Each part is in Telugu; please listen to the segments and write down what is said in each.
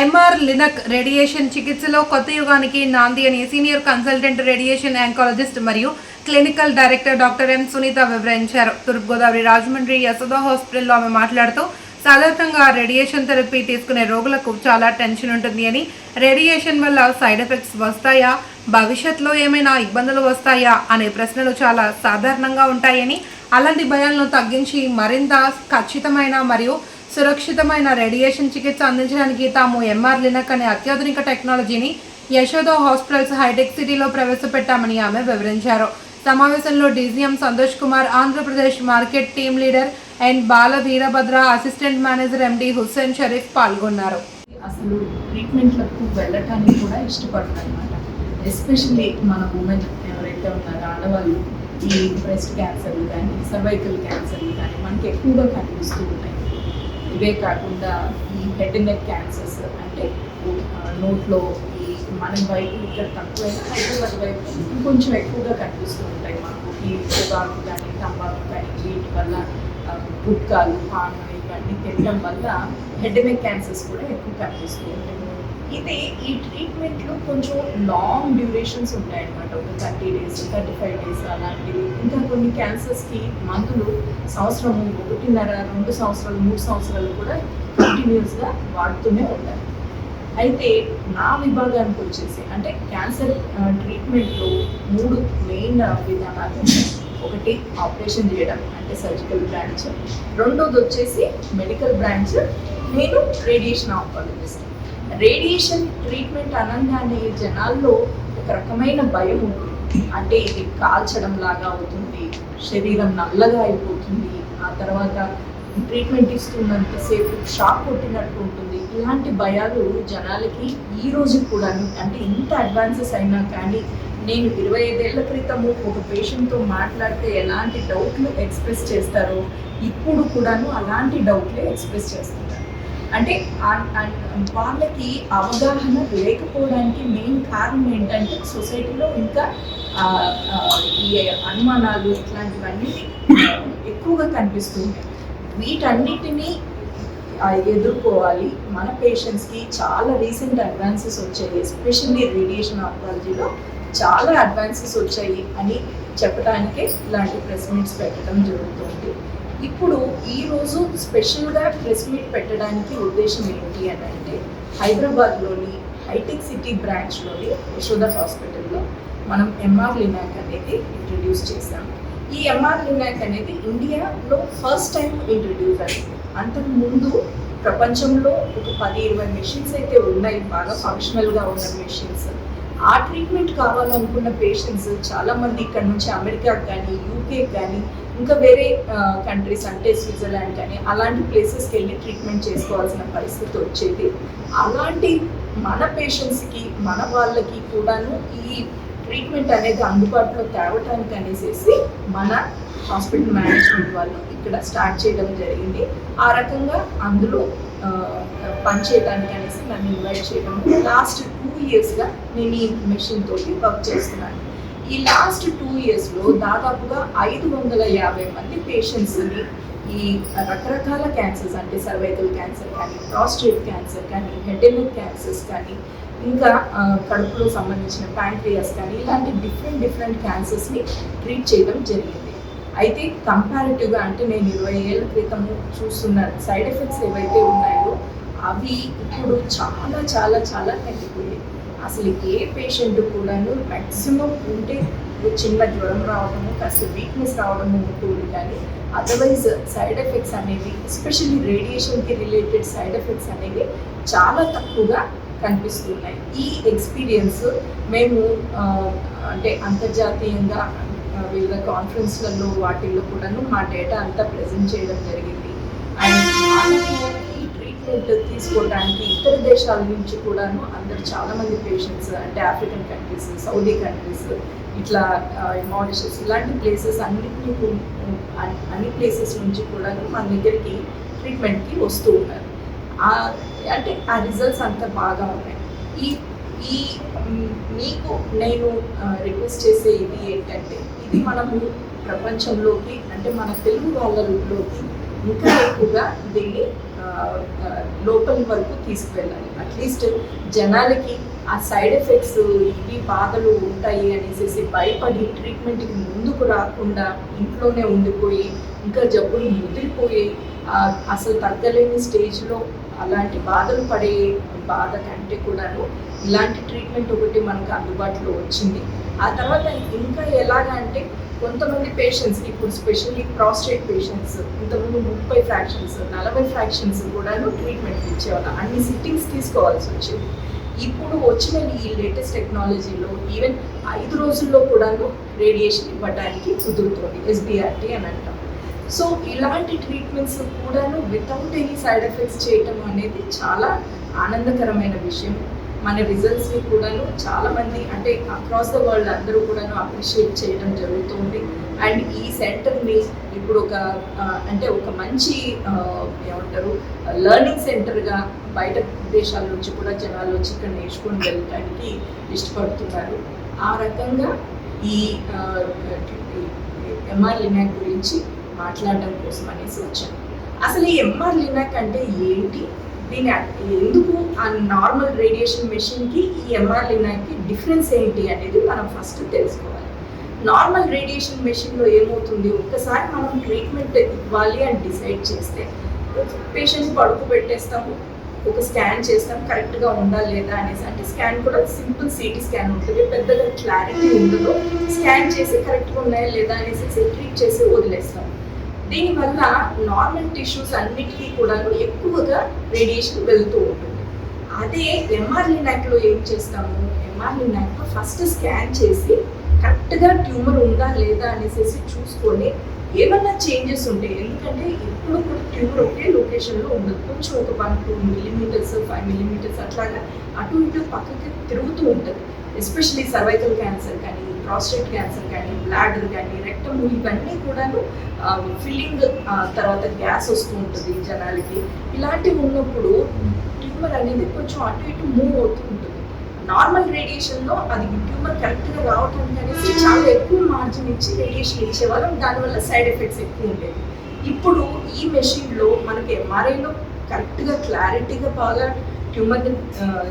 ఎంఆర్ లినక్ రేడియేషన్ చికిత్సలో కొత్త యుగానికి నాంది అని సీనియర్ కన్సల్టెంట్ రేడియేషన్ ఆంకాలజిస్ట్ మరియు clinical director doctor M Sunitha వివరించారు. తూర్పుగోదావరి రాజమండ్రి యశోదా హాస్పిటల్లో ఆమె మాట్లాడుతూ సాధారణంగా రేడియేషన్ థెరపీ తీసుకునే రోగులకు చాలా టెన్షన్ ఉంటుంది అని రేడియేషన్ వల్ల సైడ్ ఎఫెక్ట్స్ వస్తాయా? భవిష్యత్తులో ఏమైనా ఇబ్బందులు వస్తాయా? అనే ప్రశ్నలు చాలా సాధారణంగా ఉంటాయని అలాంటి భయాలను తగ్గించి మరింత ఖచ్చితమైన మరియు సురక్షితమైన రేడియేషన్ చికిత్స అందించడానికి తాము ఎంఆర్ లినక్ అనే అత్యాధునిక టెక్నాలజీని యశోద హాస్పిటల్స్ హైటెక్ సిటీలో ప్రవేశపెట్టామని ఆమె వివరించారు. సమావేశంలో DGM Santosh Kumar Andhra Pradesh market team leader and Bala Veerabhadra assistant manager MD Hussain Sharif పాల్గొన్నారు. అసలు ట్రీట్మెంట్లకు వెళ్ళటానికి కూడా ఇష్టపడతారు అనమాట ఎస్పెషల్లీ మన ఉమెన్ ఎవరైతే ఉన్నారో ఆడవాళ్ళు ఈ బ్రెస్ట్ క్యాన్సర్లు కానీ సర్వైకల్ క్యాన్సర్లు కానీ మనకి ఎక్కువగా కనిపిస్తూ ఉంటాయి. ఇవే కాకుండా ఈ హెడ్ నెక్ క్యాన్సర్స్ అంటే నోట్లో ఈ మన వైపు ఇక్కడ తక్కువైనా హైదరాబాద్ వైపు ఇంకొంచెం ఎక్కువగా కనిపిస్తూ ఉంటాయి మనకు ఈ పొగాకు కానీ తంబాకు కానీ వీటి వల్ల గుట్కాలు పాను ఇవన్నీ తినడం వల్ల హెడ్ నెక్ క్యాన్సర్స్ కూడా ఎక్కువ కనిపిస్తూ ఉంటాయి. ఇది ఈ ట్రీట్మెంట్లో కొంచెం లాంగ్ డ్యూరేషన్స్ ఉంటాయన్నమాట ఒక thirty days thirty five days అలాంటివి. ఇంకా కొన్ని క్యాన్సర్స్కి మందులు సంవత్సరము ఒకటిన్నర రెండు సంవత్సరాలు మూడు సంవత్సరాలు కూడా కంటిన్యూస్గా వాడుతూనే ఉంటారు. అయితే నా విభాగానికి వచ్చేసి అంటే క్యాన్సర్ ట్రీట్మెంట్లో మూడు మెయిన్ విధానాలు ఉన్నాయి ఒకటి ఆపరేషన్ చేయడం అంటే సర్జికల్ బ్రాంచ్ రెండోది వచ్చేసి మెడికల్ బ్రాంచ్ నేను రేడియేషన్ ఆంకాలజిస్ట్ రేడియేషన్ ట్రీట్మెంట్ అనగానే జనాల్లో ఒక రకమైన భయం ఉంటుంది అంటే ఇది కాల్చడం లాగా అవుతుంది శరీరం నల్లగా అయిపోతుంది ఆ తర్వాత ట్రీట్మెంట్ ఇస్తున్నంతసేపు షాక్ కొట్టినట్టు ఉంటుంది. ఇలాంటి భయాలు జనాలకి ఈ రోజు కూడా అంటే ఇంత అడ్వాన్సెస్ అయినా కానీ నేను ఇరవై ఐదేళ్ళ క్రితము ఒక పేషెంట్తో మాట్లాడితే ఎలాంటి డౌట్లు ఎక్స్ప్రెస్ చేస్తారో ఇప్పుడు కూడాను అలాంటి డౌట్లే ఎక్స్ప్రెస్ చేస్తారు అంటే వాళ్ళకి అవగాహన లేకపోవడానికి మెయిన్ కారణం ఏంటంటే సొసైటీలో ఇంకా ఈ అనుమానాలు ఇట్లాంటివన్నీ ఎక్కువగా కనిపిస్తుంటాయి. వీటన్నిటినీ ఎదుర్కోవాలి. మన పేషెంట్స్కి చాలా రీసెంట్ అడ్వాన్సెస్ వచ్చాయి. ఎస్పెషల్లీ రేడియేషన్ ఆంకాలజీలో చాలా అడ్వాన్సెస్ వచ్చాయి అని చెప్పడానికే ఇలాంటి ప్రెస్ మీట్స్ పెట్టడం జరుగుతుంది. ఇప్పుడు ఈరోజు స్పెషల్గా ప్రెస్ మీట్ పెట్టడానికి ఉద్దేశం ఏంటి అని అంటే హైదరాబాద్లోని హైటెక్ సిటీ బ్రాంచ్లోని యశోద హాస్పిటల్లో మనం ఎంఆర్ లినాక్ అనేది ఇంట్రడ్యూస్ చేశాం. ఈ ఎంఆర్ లినాక్ అనేది ఇండియాలో ఫస్ట్ టైం ఇంట్రడ్యూస్ అయింది. అంతకు ముందు ప్రపంచంలో ఒక పది ఇరవై మెషిన్స్ అయితే ఉన్నాయి. బాగా ఫంక్షనల్గా ఉన్న మెషిన్స్ ఆ ట్రీట్మెంట్ కావాలనుకున్న పేషెంట్స్ చాలా మంది ఇక్కడ నుంచి అమెరికా కానీ యూకే కానీ ఇంకా వేరే కంట్రీస్ అంటే స్విట్జర్లాండ్ కానీ అలాంటి ప్లేసెస్కి వెళ్ళి ట్రీట్మెంట్ చేసుకోవాల్సిన పరిస్థితి వచ్చేది. అలాంటి మన పేషెంట్స్కి మన వాళ్ళకి కూడాను ఈ ట్రీట్మెంట్ అనేది అందుబాటులో తేవటానికి అనేసి మన హాస్పిటల్ మేనేజ్మెంట్ వాళ్ళు ఇక్కడ స్టార్ట్ చేయడం జరిగింది. ఆ రకంగా అందులో పనిచేయడానికి అనేసి నన్ను ఇన్వైట్ చేయడం లాస్ట్ టూ ఇయర్స్గా నేను ఈ మెషిన్ తోటి వర్క్ చేస్తున్నాను. ఈ లాస్ట్ టూ ఇయర్స్లో దాదాపుగా ఐదు వందల యాభై మంది పేషెంట్స్ని ఈ రకరకాల క్యాన్సర్స్ అంటే సర్వైకల్ క్యాన్సర్ కానీ ప్రాస్టేట్ క్యాన్సర్ కానీ హెడ్ క్యాన్సర్స్ కానీ ఇంకా కడుపులో సంబంధించిన ప్యాంక్రియాస్ కానీ ఇలాంటి డిఫరెంట్ డిఫరెంట్ క్యాన్సర్స్ని ట్రీట్ చేయడం జరిగింది. అయితే కంపారిటివ్గా అంటే నేను ఇరవై ఏళ్ళ క్రితం చూస్తున్న సైడ్ ఎఫెక్ట్స్ ఏవైతే ఉన్నాయో అవి ఇప్పుడు చాలా చాలా చాలా తగ్గిపోయాయి. అసలు ఏ పేషెంట్ కూడాను మ్యాక్సిమం ఉంటే చిన్న జ్వరం రావడము కాస్త వీక్నెస్ రావడము ఉంటుంది కానీ అదర్వైజ్ సైడ్ ఎఫెక్ట్స్ అనేవి ఎస్పెషల్లీ రేడియేషన్కి రిలేటెడ్ సైడ్ ఎఫెక్ట్స్ అనేవి చాలా తక్కువగా కనిపిస్తున్నాయి. ఈ ఎక్స్పీరియన్స్ మేము అంటే అంతర్జాతీయంగా వివిధ కాన్ఫరెన్స్లలో వాటిల్లో కూడాను మా డేటా అంతా ప్రజెంట్ చేయడం జరిగింది. అండ్ ఈ ట్రీట్మెంట్ తీసుకోవడానికి ఇతర దేశాల నుంచి కూడాను అందరు చాలామంది పేషెంట్స్ అంటే ఆఫ్రికన్ కంట్రీస్ సౌదీ కంట్రీస్ ఇట్లా మారిషస్ ఇలాంటి ప్లేసెస్ అన్నింటినీ అన్- అన్ని ప్లేసెస్ నుంచి కూడాను మన దగ్గరికి ట్రీట్మెంట్కి వస్తూ ఉన్నారు. అంటే ఆ రిజల్ట్స్ అంత బాగా ఉన్నాయి. ఈ ఈ మీకు నేను రిక్వెస్ట్ చేసే ఇది ఏంటంటే ఇది మనము ప్రపంచంలోకి అంటే మన తెలుగు వాళ్ళలోకి ఇంకా ఎక్కువగా దీన్ని లోపల లోపలి వరకు తీసుకువెళ్ళాలి. అట్లీస్ట్ జనాలకి ఆ సైడ్ ఎఫెక్ట్స్ ఇవి బాధలు ఉంటాయి అనేసి భయపడి ట్రీట్మెంట్కి ముందుకు రాకుండా ఇంట్లోనే ఉండిపోయి ఇంకా జబ్బులు ముదిరిపోయి అసలు తగ్గలేని స్టేజ్లో అలాంటి బాధలు పడే బాధ కంటే కూడాను ఇలాంటి ట్రీట్మెంట్ ఒకటి మనకు అందుబాటులో వచ్చింది. ఆ తర్వాత ఇంకా ఎలాగా అంటే కొంతమంది పేషెంట్స్ ఇప్పుడు స్పెషల్లీ ప్రాస్టేట్ పేషెంట్స్ ఇంతకుముందు ముప్పై ఫ్రాక్షన్స్ నలభై ఫ్రాక్షన్స్ కూడాను ట్రీట్మెంట్ ఇచ్చేవాళ్ళం. అన్ని సిట్టింగ్స్ తీసుకోవాల్సి వచ్చేది. ఇప్పుడు వచ్చిన ఈ లేటెస్ట్ టెక్నాలజీలో ఈవెన్ ఐదు రోజుల్లో కూడాను రేడియేషన్ ఇవ్వడానికి కుదురుతుంది ఎస్బిఆర్టీ అని అంటాం. సో ఇలాంటి ట్రీట్మెంట్స్ కూడాను వితౌట్ ఎనీ సైడ్ ఎఫెక్ట్స్ చేయటం అనేది చాలా ఆనందకరమైన విషయం. మన రిజల్ట్స్ని కూడాను చాలామంది అంటే అక్రాస్ ద వరల్డ్ అందరూ కూడాను అప్రిషియేట్ చేయడం జరుగుతుంది. అండ్ ఈ సెంటర్ని ఇప్పుడు ఒక అంటే ఒక మంచి ఏమంటారు లెర్నింగ్ సెంటర్గా బయట దేశాల నుంచి కూడా జనాలు వచ్చి ఇక్కడ నేర్చుకొని వెళ్ళటానికి ఇష్టపడుతున్నారు. ఆ రకంగా ఈ ఎంఆర్ లినాక్ గురించి మాట్లాడడం కోసం అనేసి వచ్చాను. అసలు ఈ ఎంఆర్ లినాక్ అంటే ఏంటి? దీని ఎందుకు ఆ నార్మల్ రేడియేషన్ మెషిన్కి ఈ ఎంఆర్ లినాక్కి డిఫరెన్స్ ఏంటి అనేది మనం ఫస్ట్ తెలుసుకోవాలి. నార్మల్ రేడియేషన్ మెషిన్లో ఏమవుతుంది? ఒక్కసారి మనం ట్రీట్మెంట్ ఇవ్వాలి అని డిసైడ్ చేస్తే పేషెంట్స్ పడుకు పెట్టేస్తాము ఒక స్కాన్ చేస్తాం కరెక్ట్గా ఉందా లేదా అనేసి. అంటే స్కాన్ కూడా సింపుల్ సిటీ స్కాన్ ఉంటుంది పెద్దగా క్లారిటీ ఉండదు. స్కాన్ చేసి కరెక్ట్గా ఉన్నాయా లేదా అనేసి ట్రీట్ చేసి వదిలేస్తాం. దీనివల్ల నార్మల్ టిష్యూస్ అన్నిటికీ కూడా ఎక్కువగా రేడియేషన్ వెళ్తూ ఉంటుంది. అదే ఎంఆర్లీ లినాక్లో ఏం చేస్తాము? ఎంఆర్ లినాక్లో ఫస్ట్ స్కాన్ చేసి కరెక్ట్గా ట్యూమర్ ఉందా లేదా అనేసి చూసుకొని ఏమన్నా చేంజెస్ ఉంటాయి ఎందుకంటే ఎప్పుడు కూడా ట్యూమర్ ఒకే లొకేషన్లో ఉండదు. కొంచెం ఒక one two millimetres five millimetres అట్లాగా అటు ఇటు పక్కకి తిరుగుతూ ఉంటుంది. ఎస్పెషలీ సర్వైకల్ క్యాన్సర్ కానీ ప్రాస్టేట్ క్యాన్సర్ కానీ బ్లాడర్ కానీ రెక్టమ్ ఇవన్నీ కూడాను ఫిల్లింగ్ తర్వాత గ్యాస్ వస్తూ ఉంటుంది జనాలకి. ఇలాంటివి ఉన్నప్పుడు ట్యూమర్ అనేది కొంచెం అటు ఇటు మూవ్ అవుతూ ఉంటుంది. నార్మల్ రేడియేషన్లో అది ట్యూమర్ కరెక్ట్గా రావటానికి అనేసి చాలా ఎక్కువ మార్జిన్ ఇచ్చి రేడియేషన్ ఇచ్చేవాళ్ళం. దానివల్ల సైడ్ ఎఫెక్ట్స్ ఎక్కువ ఉండేవి. ఇప్పుడు ఈ మెషిన్లో మనకి ఎంఆర్ఐలో కరెక్ట్గా క్లారిటీగా బాగా ట్యూమర్ని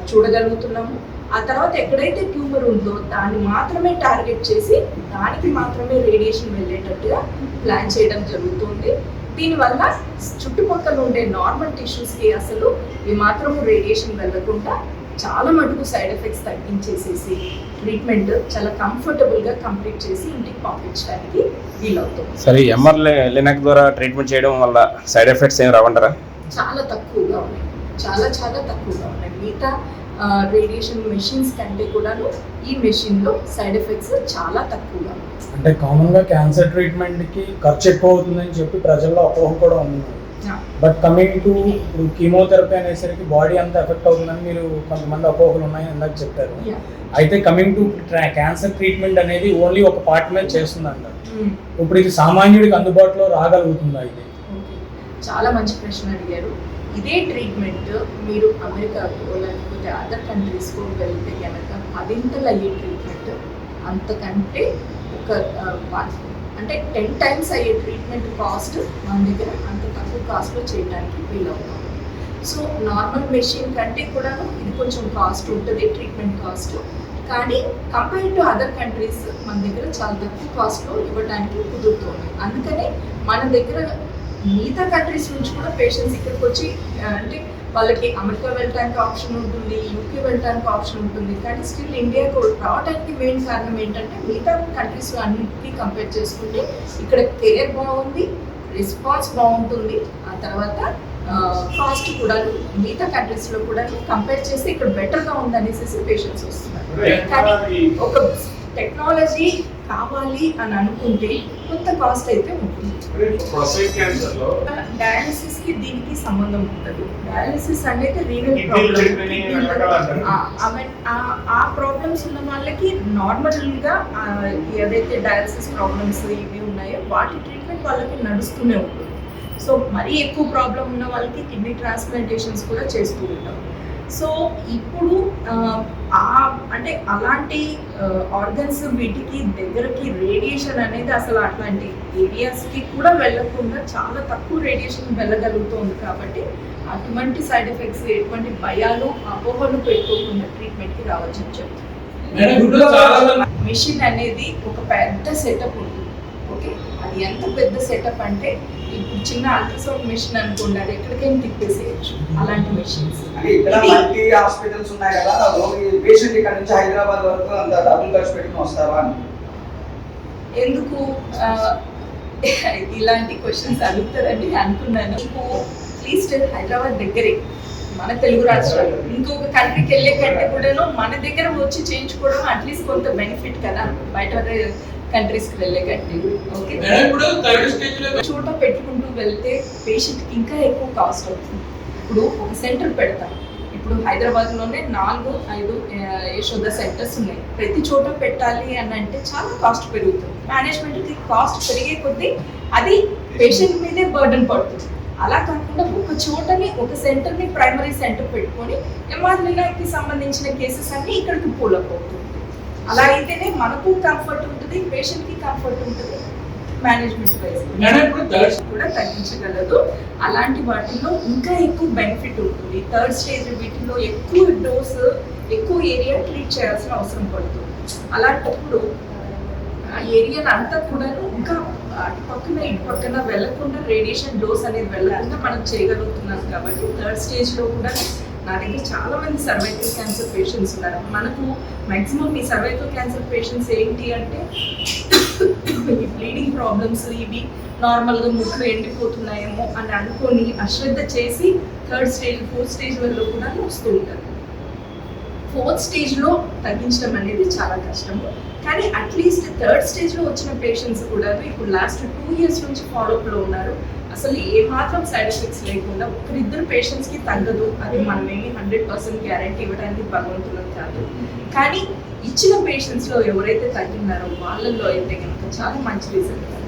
చూడగలుగుతున్నాము. ఆ తర్వాత ఎక్కడైతే ట్యూమర్ ఉందో దాన్ని మాత్రమే టార్గెట్ చేసి దానికి మాత్రమే రేడియేషన్ వెళ్ళేటట్టుగా ప్లాన్ చేయడం జరుగుతుంది. దీనివల్ల చుట్టుపక్కల ఉండే నార్మల్ టిష్యూస్కి అసలు ఈ మాత్రం రేడియేషన్ వెళ్ళకుండా చాలా మటుకు సైడ్ ఎఫెక్ట్స్ తగ్గించేసేసి ట్రీట్మెంట్ చాలా కంఫర్టబుల్గా కంప్లీట్ చేసి ఇంటికి పంపించడానికి వీలవుతుంది. సరే ఎంఆర్ లినాక్ ద్వారా ట్రీట్మెంట్ చేయడం వల్ల సైడ్ ఎఫెక్ట్స్ ఏం రావంటారా? చాలా తక్కువగా ఉన్నాయి. చాలా చాలా తక్కువగా ఉన్నాయి. మిగతా రేడియేషన్ మెషిన్స్ కంటే కూడాను ఈ మెషిన్లో సైడ్ ఎఫెక్ట్స్ చాలా తక్కువగా అంటే కామన్గా క్యాన్సర్ ట్రీట్మెంట్కి ఖర్చు ఎక్కువ అవుతుందని చెప్పి ప్రజల్లో అపోహ కూడా ఉంది. బట్ కమింగ్ టు ఇప్పుడు కీమోథెరపీ అనేసరికి బాడీ అంతా ఎఫెక్ట్ అవుతుందని మీరు కొంతమంది అపోహలు ఉన్నాయని ఇందాక చెప్పారు. అయితే కమింగ్ టు క్యాన్సర్ ట్రీట్మెంట్ అనేది ఓన్లీ ఒక పార్ట్ మీద చేస్తుందంట. Mm. ఇప్పుడు ఇది సామాన్యుడికి అందుబాటులో రాగలుగుతుందా ఇది? చాలా మంచి ప్రశ్న అడిగారు. ఇదే ట్రీట్మెంట్ మీరు అమెరికాకో లేకపోతే అదర్ కంట్రీస్కో వెళ్తే కనుక పదింతలు అయ్యే ట్రీట్మెంట్ అంతకంటే ఒక అంటే టెన్ టైమ్స్ అయ్యే ట్రీట్మెంట్ కాస్ట్ మన దగ్గర అంత తక్కువ కాస్ట్లో చేయడానికి వీలవుతుంది. సో నార్మల్ మెషిన్ కంటే కూడా ఇది కొంచెం కాస్ట్ ఉంటుంది ట్రీట్మెంట్ కాస్ట్ కానీ కంపేర్ టు అదర్ కంట్రీస్ మన దగ్గర చాలా తక్కువ కాస్ట్లో ఇవ్వడానికి కుదురుతుంది. అందుకనే మన దగ్గర మిగతా కంట్రీస్ నుంచి కూడా పేషెంట్స్ ఇక్కడికి వచ్చి అంటే వాళ్ళకి అమెరికా వెళ్ళడానికి ఆప్షన్ ఉంటుంది యూకే వెళ్ళడానికి ఆప్షన్ ఉంటుంది. కానీ స్టిల్ ఇండియాకు రావడానికి మెయిన్ కారణం ఏంటంటే మిగతా కంట్రీస్ అన్నిటికీ కంపేర్ చేసుకుంటే ఇక్కడ కేర్ బాగుంది రెస్పాన్స్ బాగుంటుంది. ఆ తర్వాత కాస్ట్ కూడా మిగతా కంట్రీస్లో కూడా కంపేర్ చేస్తే ఇక్కడ బెటర్గా ఉంది అనేసి పేషెంట్స్ వస్తున్నారు. కానీ ఒక టెక్నాలజీ కావాలి అని అనుకుంటే కొంత కాస్ట్ అయితే ఉంటుంది. డయాలసిస్కి దీనికి సంబంధం ఉండదు. డయాలసిస్ అనేది రీనల్. ప్రాబ్లమ్ ఆ ప్రాబ్లమ్స్ ఉన్న వాళ్ళకి నార్మల్గా ఏదైతే డయాలసిస్ ప్రాబ్లమ్స్ ఇవి ఉన్నాయో వాటి ట్రీట్మెంట్ వాళ్ళకి నడుస్తూనే ఉంటుంది. సో మరీ ఎక్కువ ప్రాబ్లం ఉన్న వాళ్ళకి కిడ్నీ ట్రాన్స్ప్లాంటేషన్స్ కూడా చేస్తూ ఉంటాం. సో ఇప్పుడు ఆ, అంటే అలాంటి ఆర్గన్స్ వీటికి దగ్గరకి రేడియేషన్ అనేది అసలు అట్లాంటి ఏరియాస్కి కూడా వెళ్ళకుండా చాలా తక్కువ రేడియేషన్ వెళ్ళగలుగుతుంది కాబట్టి అటువంటి సైడ్ ఎఫెక్ట్స్ ఎటువంటి భయాలు అపోహలు పెట్టుకోకుండా ట్రీట్మెంట్కి రావచ్చు అని చెప్తాను మెషిన్ అనేది ఒక పెద్ద సెటప్ ఉంటుంది ఓకే అది ఎంత పెద్ద సెటప్ అంటే చిన్న అల్ట్రాసౌండ్ మెషిన్ అనుకోండి అది ఎక్కడికైనా తిప్పేసేయచ్చు. అలాంటి మెషిన్స్. అంటే ఇక్కడ మల్టీ హాస్పిటల్స్ ఉన్నాయి కదా రోగి పేషెంట్ ఇక్కడ నుంచి హైదరాబాద్ వరకు అంత డబ్బులు ఖర్చు పెట్టుకుని వస్తారా అని. ఎందుకు? ఇలాంటి క్వశ్చన్స్ అడుగుతారని అనుకున్నాను. అట్లీస్ట్ హైదరాబాద్ దగ్గరే మన తెలుగు రాష్ట్రాలు. ఇంకొక కంట్రీకి వెళ్ళే కంటే కూడాను మన దగ్గర వచ్చి చేయించుకోవడం అట్లీస్ట్ కొంత బెనిఫిట్ కదా బయట కంట్రీస్కి వెళ్ళే కంటే. ఓకే ఇప్పుడు చోట పెట్టుకుంటూ వెళ్తే పేషెంట్కి ఇంకా ఎక్కువ కాస్ట్ అవుతుంది. ఇప్పుడు ఒక సెంటర్ పెడతాం. ఇప్పుడు హైదరాబాద్లోనే నాలుగు ఐదు యశోద సెంటర్స్ ఉన్నాయి. ప్రతి చోట పెట్టాలి అని అంటే చాలా కాస్ట్ పెరుగుతుంది. మేనేజ్మెంట్కి కాస్ట్ పెరిగే కొద్దీ అది పేషెంట్ మీదే బర్డన్ పడుతుంది. అలా కాకుండా ఒక చోటని ఒక సెంటర్ని ప్రైమరీ సెంటర్ పెట్టుకొని ఎంఆర్ఎల్ఐకి సంబంధించిన కేసెస్ అన్ని ఇక్కడికి పూలప్ అవుతుంది అలా అయితేనే మనకు కంఫర్ట్ ఉంటుంది పేషెంట్కి కంఫర్ట్ ఉంటుంది. మేనేజ్మెంట్ వైజ్ కూడా తగ్గించగలదు. అలాంటి వాటిల్లో ఇంకా ఎక్కువ బెనిఫిట్ ఉంటుంది. థర్డ్ స్టేజ్ వీటిలో ఎక్కువ డోస్ ఎక్కువ ఏరియా ట్రీట్ చేయాల్సిన అవసరం పడుతుంది. అలాంటప్పుడు ఆ ఏరియాని అంతా కూడా ఇంకా అటు పక్కన ఇటు పక్కన వెళ్ళకుండా రేడియేషన్ డోస్ అనేది వెళ్ళకుండా మనం చేయగలుగుతున్నాం కాబట్టి థర్డ్ స్టేజ్లో కూడా నా దగ్గర చాలా మంది సర్వైకల్ క్యాన్సర్ పేషెంట్స్ ఉన్నారు. మనకు మాక్సిమం ఈ సర్వైకల్ క్యాన్సర్ పేషెంట్స్ ఏంటి అంటే ఈ బ్లీడింగ్ ప్రాబ్లమ్స్ ఇవి నార్మల్గా ముక్కు ఎండిపోతున్నాయేమో అని అనుకొని అశ్రద్ధ చేసి థర్డ్ స్టేజ్ ఫోర్త్ స్టేజ్ వరకు కూడా వస్తూ ఉంటారు. ఫోర్త్ స్టేజ్లో తగ్గించడం అనేది చాలా కష్టము కానీ అట్లీస్ట్ థర్డ్ స్టేజ్లో వచ్చిన పేషెంట్స్ కూడా ఇప్పుడు లాస్ట్ టూ ఇయర్స్ నుంచి ఫాలోఅప్లో ఉన్నారు. అసలు ఏ మాత్రం సైడ్ ఎఫెక్ట్స్ లేకుండా ఒకరిద్దరు పేషెంట్స్కి తగ్గదు. అది మనమేమి హండ్రెడ్ పర్సెంట్ గ్యారంటీ ఇవ్వడానికి భగవంతులం కాదు. కానీ ఇచ్చిన పేషెంట్స్లో ఎవరైతే తగ్గినారో వాళ్ళల్లో అయితే కనుక చాలా మంచి రిజల్ట్